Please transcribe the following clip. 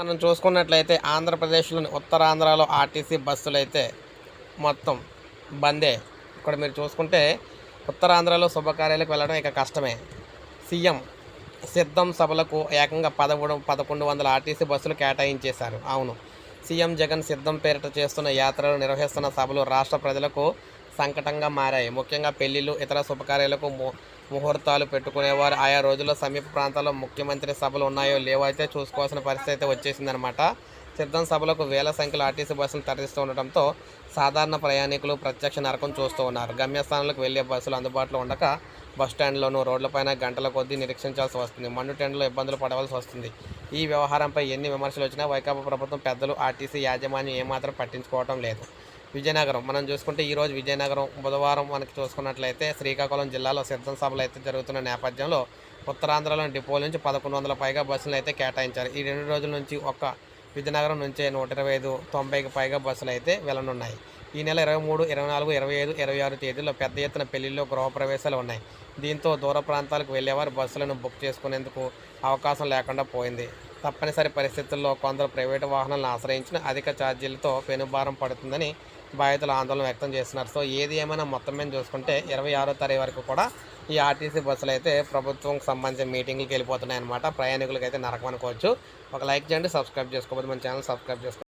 మనం చూసుకున్నట్లయితే ఆంధ్రప్రదేశ్లోని ఉత్తరాంధ్రలో ఆర్టీసీ బస్సులు అయితే మొత్తం బందే. ఇక్కడ మీరు చూసుకుంటే ఉత్తరాంధ్రలో శుభకార్యాలకు వెళ్ళడం ఇక కష్టమే. సీఎం సిద్ధం సభలకు ఏకంగా పదమూడు పదకొండు వందల ఆర్టీసీ బస్సులు కేటాయించేశారు. అవును. సీఎం జగన్ సిద్ధం పేరిట చేస్తున్న యాత్రలు నిర్వహిస్తున్న సభలు రాష్ట్ర ప్రజలకు సంకటంగా మారాయి. ముఖ్యంగా పెళ్ళిళ్ళు ఇతర శుభకార్యాలకు ము- ముహూర్తాలు పెట్టుకునేవారు. ఆయా రోజుల్లో సమీప ప్రాంతాల్లో ముఖ్యమంత్రి సభలు ఉన్నాయో లేవో అయితే చూసుకోవాల్సిన పరిస్థితి అయితే వచ్చేసిందనమాట సిద్ధం సభలకు వేల సంఖ్యలో ఆర్టీసీ బస్సులు తరలిస్తూ ఉండటంతో సాధారణ ప్రయాణికులు ప్రత్యక్ష నరకం చూస్తూ ఉన్నారు. గమ్యస్థానాలకు వెళ్ళే బస్సులు అందుబాటులో ఉండక బస్ స్టాండ్లోనూ రోడ్లపైన గంటల కొద్దీ నిరీక్షించాల్సి వస్తుంది. మండు టెండ్లో ఇబ్బందులు పడవలసి వస్తుంది. ఈ వ్యవహారంపై ఎన్ని విమర్శలు వచ్చినా వైకాపా ప్రభుత్వం పెద్దలు ఆర్టీసీ యాజమాన్యం ఏమాత్రం పట్టించుకోవటం లేదు. విజయనగరం. మనం చూసుకుంటే ఈరోజు విజయనగరం బుధవారం మనకి చూసుకున్నట్లయితే శ్రీకాకుళం జిల్లాలో సిద్ధం సభలు అయితే జరుగుతున్న నేపథ్యంలో ఉత్తరాంధ్రలోని డిపోల నుంచి పదకొండు వందల పైగా బస్సులు అయితే కేటాయించారు. ఈ రెండు రోజుల నుంచి ఒక్క విజయనగరం నుంచే నూట ఇరవై ఐదు తొంభైకి పైగా బస్సులు అయితే వెళ్ళనున్నాయి. ఈ నెల ఇరవై మూడు ఇరవై నాలుగు ఇరవై ఐదు ఇరవై ఆరు తేదీల్లో పెద్ద ఎత్తున పెళ్ళిళ్ళు గృహప్రవేశాలు ఉన్నాయి. దీంతో దూర ప్రాంతాలకు వెళ్ళేవారు బస్సులను బుక్ చేసుకునేందుకు అవకాశం లేకుండా పోయింది. తప్పనిసరి పరిస్థితుల్లో కొందరు ప్రైవేటు వాహనాలను ఆశ్రయించిన అధిక ఛార్జీలతో పెనుభారం పడుతుందని బాధితులు ఆందోళన వ్యక్తం చేస్తున్నారు. సో ఏది ఏమైనా మొత్తం మీద చూసుకుంటే ఇరవై ఆరో తారీఖు వరకు కూడా ఈ ఆర్టీసీ బస్సులు అయితే ప్రభుత్వం సంబంధించిన మీటింగ్లకు వెళ్ళిపోతున్నాయి అనమాట ప్రయాణికులకి అయితే నరకం అనుకోవచ్చు. ఒక లైక్ చేయండి సబ్స్క్రైబ్ చేసుకోకపోతే మన ఛానల్ సబ్స్క్రైబ్ చేసుకోండి